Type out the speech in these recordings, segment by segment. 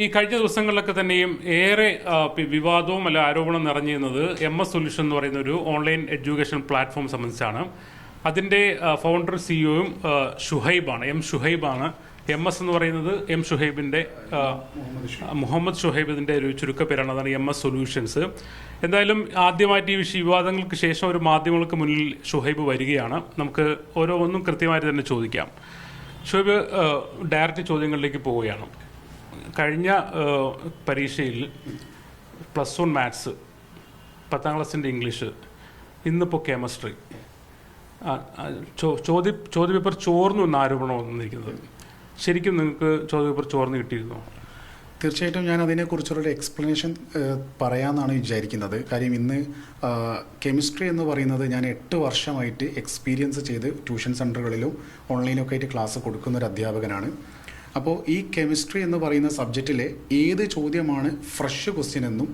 ഈ കഴിഞ്ഞ ദിവസങ്ങളിലൊക്കെ തന്നെയും ഏറെ വിവാദവും അല്ല ആരോപണം നിറഞ്ഞിരുന്നത് എം എസ് സൊല്യൂഷൻ എന്ന് പറയുന്ന ഒരു ഓൺലൈൻ എഡ്യൂക്കേഷൻ പ്ലാറ്റ്ഫോം സംബന്ധിച്ചാണ്. അതിന്റെ ഫൗണ്ടർ സിഇഒയും ഷുഹൈബാണ് എം ഷുഹൈബാണ്. എം എസ് എന്ന് പറയുന്നത് എം ഷുഹൈബിന്റെ മുഹമ്മദ് ഷുഹൈബിന്റെ ഒരു ചുരുക്കപ്പേരാണ്. അതാണ് എം എസ് സൊല്യൂഷൻസ്. എന്തായാലും ആദ്യമായിട്ട് ഈ വിവാദങ്ങൾക്ക് ശേഷം ഒരു മാധ്യമങ്ങൾക്ക് മുന്നിൽ ഷുഹൈബ് വരികയാണ്. നമുക്ക് ഓരോ ഒന്നും കൃത്യമായിട്ട് തന്നെ ചോദിക്കാം. ഷുഹൈബ് ഡയറക്റ്റ് ചോദ്യങ്ങളിലേക്ക് പോവുകയാണ്. കഴിഞ്ഞ പരീക്ഷയിൽ പ്ലസ് വൺ മാത്സ് പത്താം ക്ലാസ്സിന്റെ ഇംഗ്ലീഷ് ഇന്നിപ്പോൾ കെമിസ്ട്രി ചോദ്യ ചോദ്യപേപ്പർ ചോർന്നു എന്ന ആരോപണം വന്നിരിക്കുന്നത്. ശരിക്കും നിങ്ങൾക്ക് ചോദ്യപേപ്പർ ചോർന്ന് കിട്ടിയിരുന്നോ? തീർച്ചയായിട്ടും ഞാൻ അതിനെക്കുറിച്ചുള്ളൊരു എക്സ്പ്ലനേഷൻ പറയാമെന്നാണ് വിചാരിക്കുന്നത്. കാര്യം ഇന്ന് കെമിസ്ട്രി എന്ന് പറയുന്നത് ഞാൻ എട്ട് വർഷമായിട്ട് എക്സ്പീരിയൻസ് ചെയ്ത് ട്യൂഷൻ സെന്ററുകളിലും ഓൺലൈനൊക്കെ ആയിട്ട് ക്ലാസ് കൊടുക്കുന്ന ഒരു അധ്യാപകനാണ് അപ്പോൾ ഈ കെമിസ്ട്രി എന്ന് പറയുന്ന സബ്ജക്റ്റിലെ ഏത് ചോദ്യമാണ് ഫ്രഷ് ക്വസ്റ്റ്യൻ എന്നും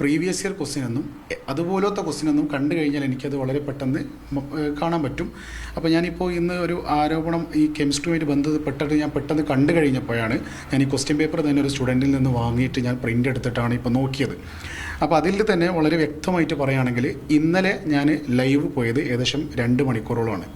പ്രീവിയസ് ഇയർ ക്വസ്റ്റ്യൻ എന്നും അതുപോലത്തെ ക്വസ്റ്റ്യൻ എന്നും കണ്ടു കഴിഞ്ഞാൽ എനിക്കത് വളരെ പെട്ടെന്ന് കാണാൻ പറ്റും. അപ്പോൾ ഞാനിപ്പോൾ ഇന്ന് ഒരു ആരോപണം ഈ കെമിസ്ട്രിയുമായിട്ട് ബന്ധപ്പെട്ടിട്ട് ഞാൻ പെട്ടെന്ന് കണ്ടു കഴിഞ്ഞപ്പോഴാണ് ഞാൻ ഈ ക്വസ്റ്റ്യൻ പേപ്പർ തന്നെ ഒരു സ്റ്റുഡന്റിൽ നിന്ന് വാങ്ങിയിട്ട് ഞാൻ പ്രിന്റ് എടുത്തിട്ടാണ് ഇപ്പോൾ നോക്കിയത്. അപ്പോൾ അതിൽ തന്നെ വളരെ വ്യക്തമായിട്ട് പറയുകയാണെങ്കിൽ ഇന്നലെ ഞാൻ ലൈവ് പോയത് ഏകദേശം രണ്ട് മണിക്കൂറോളമാണ്.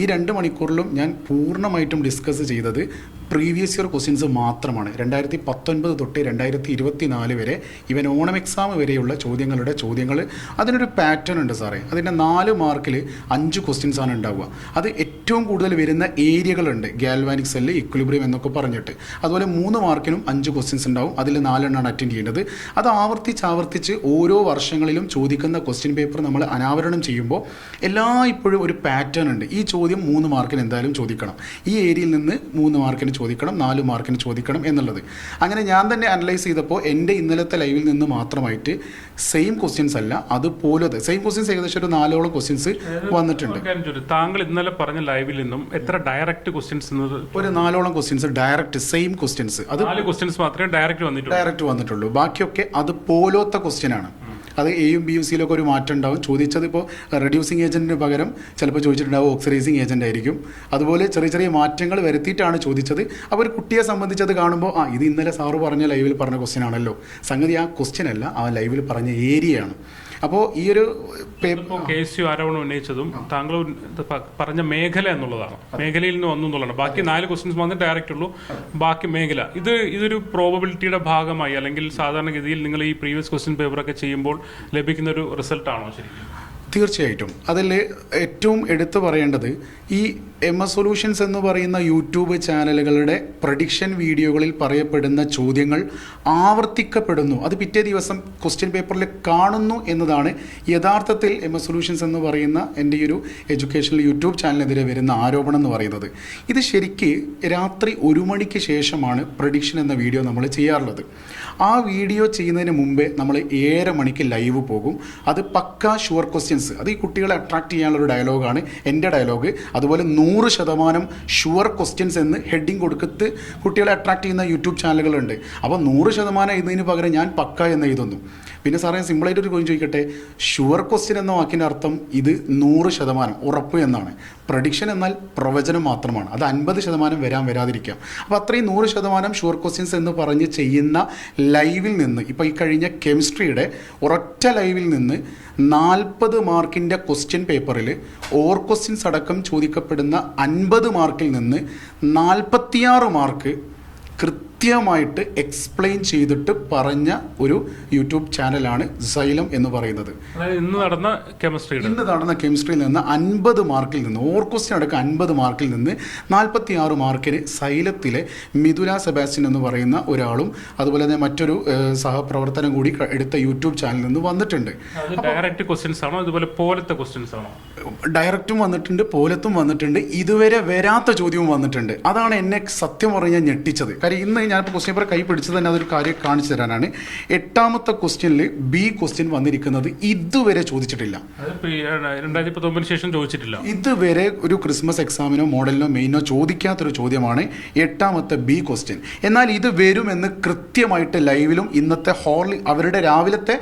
ഈ രണ്ട് മണിക്കൂറിലും ഞാൻ പൂർണമായിട്ടും ഡിസ്കസ് ചെയ്തത് പ്രീവിയസ് ഇയർ ക്വസ്റ്റ്യൻസ് മാത്രമാണ്. രണ്ടായിരത്തി പത്തൊൻപത് തൊട്ട് രണ്ടായിരത്തി ഇരുപത്തി നാല് വരെ ഇവൻ ഓണം എക്സാം വരെയുള്ള ചോദ്യങ്ങളുടെ ചോദ്യങ്ങൾ അതിനൊരു പാറ്റേൺ ഉണ്ട് സാറേ. അതിന്റെ നാല് മാർക്കിൽ അഞ്ച് ക്വസ്റ്റ്യൻസ് ആണ് ഉണ്ടാവുക. അത് ഏറ്റവും കൂടുതൽ വരുന്ന ഏരിയകളുണ്ട് ഗാൽവാനിക് സെല്ല് ഇക്വിലിബ്രിയം എന്നൊക്കെ പറഞ്ഞിട്ട്. അതുപോലെ മൂന്ന് മാർക്കിനും അഞ്ച് ക്വസ്റ്റ്യൻസ് ഉണ്ടാവും. അതിൽ നാലെണ്ണമാണ് അറ്റൻഡ് ചെയ്യേണ്ടത്. അത് ആവർത്തിച്ച് ആവർത്തിച്ച് ഓരോ വർഷങ്ങളിലും ചോദിക്കുന്ന ക്വസ്റ്റ്യൻ പേപ്പർ നമ്മൾ അനാവരണം ചെയ്യുമ്പോൾ എല്ലാ ഇപ്പോഴും ഒരു പാറ്റേൺ ഉണ്ട്. ഈ ചോദ്യം മൂന്ന് മാർക്കിന് എന്തായാലും ചോദിക്കണം. ഈ ഏരിയയിൽ നിന്ന് മൂന്ന് മാർക്കിന് ചോദിക്കണം നാല് മാർക്കിന് ചോദിക്കണം എന്നുള്ളത്. അങ്ങനെ ഞാൻ തന്നെ അനലൈസ് ചെയ്തപ്പോൾ എന്റെ ഇന്നലത്തെ ലൈവിൽ നിന്ന് മാത്രമായിട്ട് സെയിം ക്വസ്റ്റ്യൻസ് അല്ല അതുപോലത്തെ സെയിം ക്വസ്റ്റ്യൻസ് ഏകദേശം ഒരു നാലോളം ക്വസ്റ്റ്യൻസ് വന്നിട്ടുണ്ട്. താങ്കൾ ഇന്നലെ പറഞ്ഞ ലൈവിൽ നിന്നും എത്ര ഡയറക്റ്റ് ക്വസ്റ്റ്യൻസ് ഒരു നാലോളം ക്വസ്റ്റ്യൻസ് ഡയറക്റ്റ് സെയിം ക്വസ്റ്റ്യൻസ് അത് നാല് ക്വസ്റ്റ്യൻസ് മാത്രമേ ഡയറക്റ്റ് വന്നിട്ടുള്ളൂ. ഡയറക്റ്റ് വന്നിട്ടുള്ളൂ. ബാക്കിയൊക്കെ അതുപോലത്തെ ക്വസ്റ്റ്യൻ ആണ്. അത് എയും ബിയും സിയിലൊക്കെ ഒരു മാറ്റം ഉണ്ടാവും. ചോദിച്ചത് ഇപ്പോൾ റെഡ്യൂസിങ് ഏജന്റിന് പകരം ചിലപ്പോൾ ചോദിച്ചിട്ടുണ്ടാവും ഓക്സിഡൈസിങ് ഏജന്റ് ആയിരിക്കും. അതുപോലെ ചെറിയ ചെറിയ മാറ്റങ്ങൾ വരുത്തിയിട്ടാണ് ചോദിച്ചത്. അപ്പോൾ ഒരു കുട്ടിയെ സംബന്ധിച്ചത് കാണുമ്പോൾ ആ ഇത് ഇന്നലെ സാറ് പറഞ്ഞ ലൈവിൽ പറഞ്ഞ ക്വസ്റ്റ്യൻ ആണല്ലോ. സംഗതി ആ ക്വസ്റ്റ്യൻ അല്ല ആ ലൈവിൽ പറഞ്ഞ ഏരിയയാണ് അപ്പോൾ ഈ ഒരു പേപ്പർ ഇപ്പോൾ കെ സി യു ആരോപണം ഉന്നയിച്ചതും താങ്കൾ പറഞ്ഞ മേഖല എന്നുള്ളതാണ്. മേഖലയിൽ നിന്ന് വന്നു എന്നുള്ളതാണ്. ബാക്കി നാല് ക്വസ്റ്റ്യൻസ് മാത്രമേ ഡയറക്റ്റ് ഉള്ളൂ. ബാക്കി മേഖല. ഇത് ഇതൊരു പ്രോബബിലിറ്റിയുടെ ഭാഗമായി അല്ലെങ്കിൽ സാധാരണഗതിയിൽ നിങ്ങൾ ഈ പ്രീവിയസ് ക്വസ്റ്റ്യൻ പേപ്പറൊക്കെ ചെയ്യുമ്പോൾ ലഭിക്കുന്ന ഒരു റിസൾട്ടാണോ ശരിക്കും? തീർച്ചയായിട്ടും. അതിൽ ഏറ്റവും എടുത്തു പറയേണ്ടത് ഈ എം എസ് സൊല്യൂഷൻസ് എന്ന് പറയുന്ന യൂട്യൂബ് ചാനലുകളുടെ പ്രഡിക്ഷൻ വീഡിയോകളിൽ പറയപ്പെടുന്ന ചോദ്യങ്ങൾ ആവർത്തിക്കപ്പെടുന്നു. അത് പിറ്റേ ദിവസം ക്വസ്റ്റ്യൻ പേപ്പറിൽ കാണുന്നു എന്നതാണ് യഥാർത്ഥത്തിൽ എം എസ് സൊല്യൂഷൻസ് എന്ന് പറയുന്ന എന്റെ ഒരു എഡ്യൂക്കേഷണൽ യൂട്യൂബ് ചാനലിനെതിരെ വരുന്ന ആരോപണം എന്ന് പറയുന്നത്. ഇത് ശരിക്ക് രാത്രി ഒരു മണിക്ക് ശേഷമാണ് പ്രഡിക്ഷൻ എന്ന വീഡിയോ നമ്മൾ ചെയ്യാറുള്ളത്. ആ വീഡിയോ ചെയ്യുന്നതിന് മുമ്പേ നമ്മൾ ഏഴര മണിക്ക് ലൈവ് പോകും. അത് പക്ക ഷുവർ ക്വസ്റ്റ്യൻസ് അത് ഈ കുട്ടികളെ അട്രാക്ട് ചെയ്യാനുള്ള ഒരു ഡയലോഗാണ് എന്റെ ഡയലോഗ് അതുപോലെ നൂറ് ശതമാനം ഷുവർ ക്വസ്റ്റ്യൻസ് എന്ന് ഹെഡിങ് കൊടുക്കത്ത് കുട്ടികളെ അട്രാക്ട് ചെയ്യുന്ന യൂട്യൂബ് ചാനലുകളുണ്ട്. അപ്പോൾ നൂറ് ശതമാനം എഴുതുന്നതിന് പകരം ഞാൻ പക്ക എന്ന് എഴുതുന്നു. പിന്നെ സാറേ സിമ്പിളായിട്ട് ഒരു കോയിൻ ചോദിക്കട്ടെ? ഷുവർ ക്വസ്റ്റ്യൻ എന്ന വാക്കിന്റെ അർത്ഥം ഇത് നൂറ് ശതമാനം ഉറപ്പ് എന്നാണ്. പ്രഡിക്ഷൻ എന്നാൽ പ്രവചനം മാത്രമാണ്. അത് അൻപത് ശതമാനം വരാൻ വരാതിരിക്കാം. അപ്പോൾ അത്രയും നൂറ് ശതമാനം ഷുവർ ക്വസ്റ്റ്യൻസ് എന്ന് പറഞ്ഞ് ചെയ്യുന്ന ലൈവിൽ നിന്ന് ഇപ്പോൾ ഈ കഴിഞ്ഞ കെമിസ്ട്രിയുടെ ഒരൊറ്റ ലൈവിൽ നിന്ന് നാൽപ്പത് മാർക്കിന്റെ ക്വസ്റ്റ്യൻ പേപ്പറിൽ ഓർ ക്വസ്റ്റ്യൻസ് അടക്കം ചോദിക്കപ്പെടുന്ന അൻപത് മാർക്കിൽ നിന്ന് നാൽപ്പത്തിയാറ് മാർക്ക് കൃത്യമായിട്ട് എക്സ്പ്ലെയിൻ ചെയ്തിട്ട് പറഞ്ഞ ഒരു യൂട്യൂബ് ചാനലാണ് സൈലം എന്ന് പറയുന്നത്. ഇന്ന് നടന്ന കെമിസ്ട്രി ഇന്ന് നടന്ന കെമിസ്ട്രിയിൽ നിന്ന് അൻപത് മാർക്കിൽ നിന്ന് ഓർ ക്വസ്റ്റ്യൻ അടക്കം അൻപത് മാർക്കിൽ നിന്ന് നാൽപ്പത്തി ആറ് മാർക്കിന് സൈലത്തിലെ മിഥുല സെബാസ്റ്റ്യൻ എന്ന് പറയുന്ന ഒരാളും അതുപോലെ തന്നെ മറ്റൊരു സഹപ്രവർത്തനം കൂടി എടുത്ത യൂട്യൂബ് ചാനലിൽ നിന്ന് വന്നിട്ടുണ്ട്. ഡയറക്റ്റ് ക്വസ്റ്റ്യൻസ് ആണോ? ഇതുപോലെ പോലത്തെ ക്വസ്റ്റ്യൻസ് ആണോ? ഡയറക്റ്റും വന്നിട്ടുണ്ട് പോലത്തും വന്നിട്ടുണ്ട് ഇതുവരെ വരാത്ത ചോദ്യവും വന്നിട്ടുണ്ട്. അതാണ് എന്നെ സത്യം പറഞ്ഞാൽ ഞെട്ടിച്ചത്. കാര്യം ഇന്ന് ഞാനിപ്പോൾ ക്വസ്റ്റ്യൻ പേപ്പർ കൈ പിടിച്ചത് തന്നെ അതൊരു കാര്യം കാണിച്ചു തരാനാണ്. എട്ടാമത്തെ ക്വസ്റ്റ്യനിൽ ബി ക്വസ്റ്റ്യൻ വന്നിരിക്കുന്നത് ഇതുവരെ ചോദിച്ചിട്ടില്ല. രണ്ടായിരത്തി പത്തൊമ്പതിന് ശേഷം ചോദിച്ചിട്ടില്ല. ഇതുവരെ ഒരു ക്രിസ്മസ് എക്സാമിനോ മോഡലിനോ മെയിനോ ചോദിക്കാത്തൊരു ചോദ്യമാണ് എട്ടാമത്തെ ബി ക്വസ്റ്റ്യൻ എന്നാൽ ഇത് വരുമെന്ന് കൃത്യമായിട്ട് ലൈവിലും ഇന്നത്തെ ഹോർലി അവരുടെ രാവിലത്തെ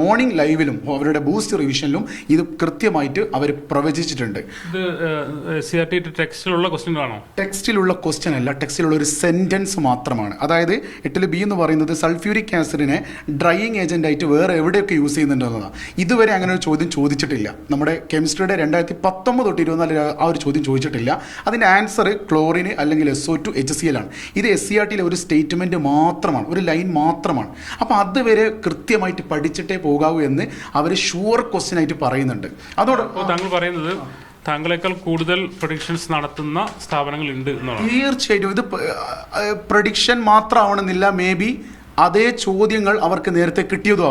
മോർണിംഗ് ലൈവിലും അവരുടെ ബൂസ്റ്റ് റിവിഷനിലും ഇത് കൃത്യമായിട്ട് അവർ പ്രവചിച്ചിട്ടുണ്ട്. ഇത് ടെക്സ്റ്റിലുള്ള ക്വസ്റ്റ്യൻ ആണോ? ടെക്സ്റ്റിലുള്ള ക്വസ്റ്റ്യൻ അല്ല ടെക്സ്റ്റിലുള്ള ഒരു സെന്റൻസ് മാത്രമാണ് മാത്രമാണ്. അതായത് എട്ടിൽ ബി എന്ന് പറയുന്നത് സൾഫ്യൂരിക് ആസിഡിനെ ഡ്രൈയിങ് ഏജന്റ് ആയിട്ട് വേറെ എവിടെയൊക്കെ യൂസ് ചെയ്യുന്നുണ്ടെന്നതാണ് ഇതുവരെ അങ്ങനെ ഒരു ചോദ്യം ചോദിച്ചിട്ടില്ല. നമ്മുടെ കെമിസ്ട്രിയുടെ രണ്ടായിരത്തി പത്തൊമ്പത് തൊട്ട് ഇരുപത്തിനാല് ആ ഒരു ചോദ്യം ചോദിച്ചിട്ടില്ല. അതിന്റെ ആൻസർ ക്ലോറിന് അല്ലെങ്കിൽ S O two H C L ആണ്. ഇത് എസ് സി ആർ ടിയിലെ ഒരു സ്റ്റേറ്റ്മെന്റ് മാത്രമാണ്. ഒരു ലൈൻ മാത്രമാണ്. അപ്പോൾ അതുവരെ കൃത്യമായിട്ട് പഠിച്ചിട്ടേ പോകാവൂ എന്ന് അവർ ഷുവർ ക്വസ്റ്റ്യൻ ആയിട്ട് പറയുന്നുണ്ട്. അതോടൊപ്പം താങ്കൾ പറയുന്നത് താങ്കളെക്കാൾ കൂടുതൽ പ്രൊഡിക്ഷൻസ് നടത്തുന്ന സ്ഥാപനങ്ങൾ ഉണ്ട് എന്നുള്ളതാണ്. തീർച്ചയായിട്ടും. ഇത് പ്രൊഡിക്ഷൻ മാത്രമാവണമെന്നില്ല. മേ ബി അതേ ചോദ്യങ്ങൾ അവർക്ക് നേരത്തെ കിട്ടിയതും